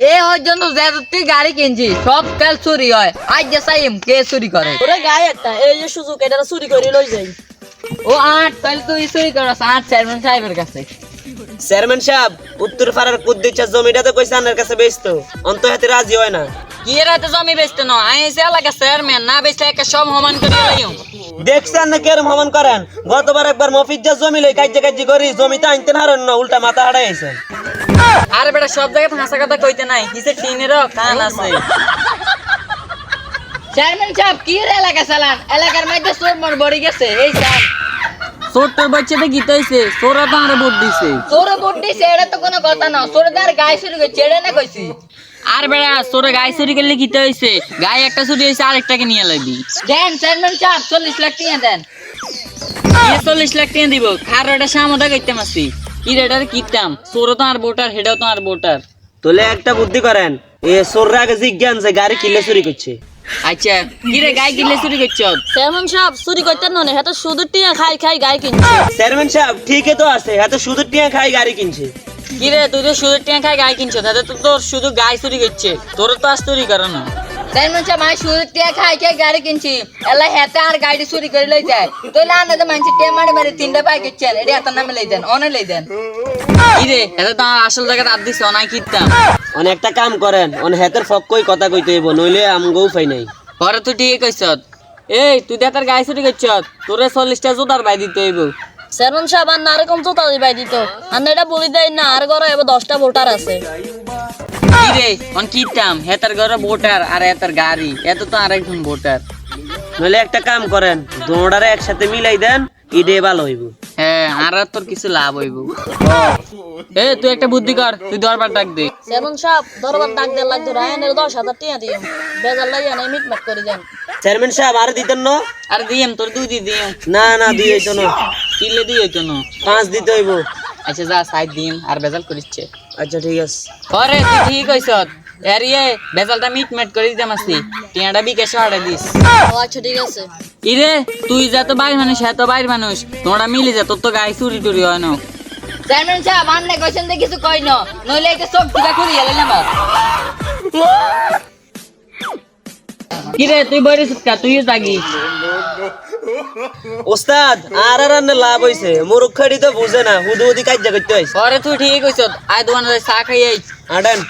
এ ওর জন্য তুই গাড়ি কিনছি সব তেল চুরি হয়। আজ যে সাইম কে চুরি করে? ওরে গায়ে একটা এই যে সুযোগ এটা চুরি করে লই যাই। ও আট তাহলে তুই চুরি করস আট চেয়ারম্যান সাহেবের কাছে। চেয়ারম্যান সাহেব উত্তর পাড়ার কুদ্দিচ্ছা জমিটা তো কইছে আনার কাছে বেচতো। অন্ত হাতে রাজি হয় না। কি জমি বেচতে ন আই এসে এলাকা চেয়ারম্যান না বেচলে একটা সব সমান করে লইও দেখছেন না কেরম হমান করেন? গতবার একবার মফিজ্জা জমি লই কাজ্যা কাজ্যি করি জমিতে আনতে হারেন না উল্টা মাথা হারাইছেন আর বেটা সব জায়গায় হাসা কথা কইতে নাই। কিসে টিনেরও কান আছে। চেয়ারম্যান সাহেব কি রে এলাকা চালান? এলাকার মধ্যে চোর মর বড়ি গেছে। এই সাহেব চোরটার বাচ্চাটা গীতা হইছে চোরা তো আরে ভোট দিছে। চোরে ভোট দিছে এটা তো কোনো কথা না। চোরে তার গায়ে চুরি করছে এটা না কইছি? আর বেড়া চোরে গায়ে চুরি করলে গীতা হইছে গায়ে একটা চুরি হইছে আরেকটাকে নিয়ে লাগবি দেন চেয়ারম্যান সাহেব চল্লিশ লাখ টাকা দেন। চল্লিশ লাখ টাকা দিব। খার এটা সামদা করতে মাসি। কি রে এটার কিতাম চোরও তো আর ভোটার হেটাও তো আর ভোটার তোলে একটা বুদ্ধি করেন এ সোররা আগে জিজ্ঞান যে গাড়ি কিলে চুরি করছে। আচ্ছা কি রে গায়ে কিনলে চুরি করছ? চেয়ারম্যান সাহেব চুরি করতে ননে হ্যাঁ শুধু টিয়া খাই খাই গায়ে কিনছে। চেয়ারম্যান সাহেব ঠিকই তো আছে এত শুধু টিয়া খাই গাড়ি কিনছে। কি রে তুই তো শুধু টিয়া খাই গায়ে কিনছ তাতে তো তোর শুধু গায়ে চুরি করছে। তোর তো আজ চুরি করে না। টিয়া খাই খাই গাড়ি কিনছি? এলা হেতে আর গাড়ি চুরি করে লই যায়। তো লান তো মানুষ টিয়া মারি মারি তিনটা পাই কিচ্ছেন এটা এত নামে লই দেন অনে লই দেন। কি এটা তো আসল দিছ অনাই কিতাম অনেকটা কাম করেন অন হেতের ফক্কই কথা কইতে হইব নইলে আমগও পাই নাই। পরে তুই ঠিক কইছ এই তুই দে তার গায়ে চুরি করছ তোরে চল্লিশটা জোতার বাই দিতে হইব। চেয়ারম্যান সাহেব আর না এরকম জোতা দিবাই দিত। আর এটা বলি দেয় না আর ঘরে এবার দশটা ভোটার আছে। রে অন কিতাম হেতার ঘরে ভোটার আর হেতার গাড়ি। এত তো আরেকজন ভোটার। নইলে একটা কাম করেন দোড়ারে একসাথে মিলাই দেন ইডে ভালো হইব। হ্যাঁ আর আর তোর কিছু লাভ হইব। এ তুই একটা বুদ্ধি কর তুই দরবার ডাক দে। সাহেব দরবার ডাক লাগতো রায়নের টিয়া দিয়ে। বেজার লাগিয়ে নাই মিটমাট করে দেন চেয়ারম্যান সাহেব আর দিতেন না? আর দিয়েম তোর দুই দি দিয়েম। না না দুই হইতো না। কিলে দিয়ে হইতো না। পাঁচ দিতে হইব। আচ্ছা যা সাইড দিম আর বেজাল করিচ্ছে। আচ্ছা ঠিক আছে। পরে তুই ঠিক হইছ এর ইয়ে বেজালটা মিট মেট করে দিতাম আসি টিয়াটা বিকেশে অর্ডার দিস। ও আচ্ছা ঠিক আছে। ইরে তুই যা তো বাইর মানুষ হ্যাঁ তো বাইর মানুষ। তোমরা মিলে যা তোর তো গায়ে চুরি টুরি হয় না। চেয়ারম্যান সাহেব আন্নে কইছেন যে কিছু কই না। নইলে এটা সব টিকা করি এলেন আমার কিরে তুই বইরে সুটকা তুইও জাগি ওস্তাদ আর আর আন্নে লাভ হইছে। মুরুক্ষাড়ি তো বুঝে না হুদু হুদি কাজ করতে হইছে। পরে তুই ঠিক হইছ আয় দোকানে চা খাই আডেন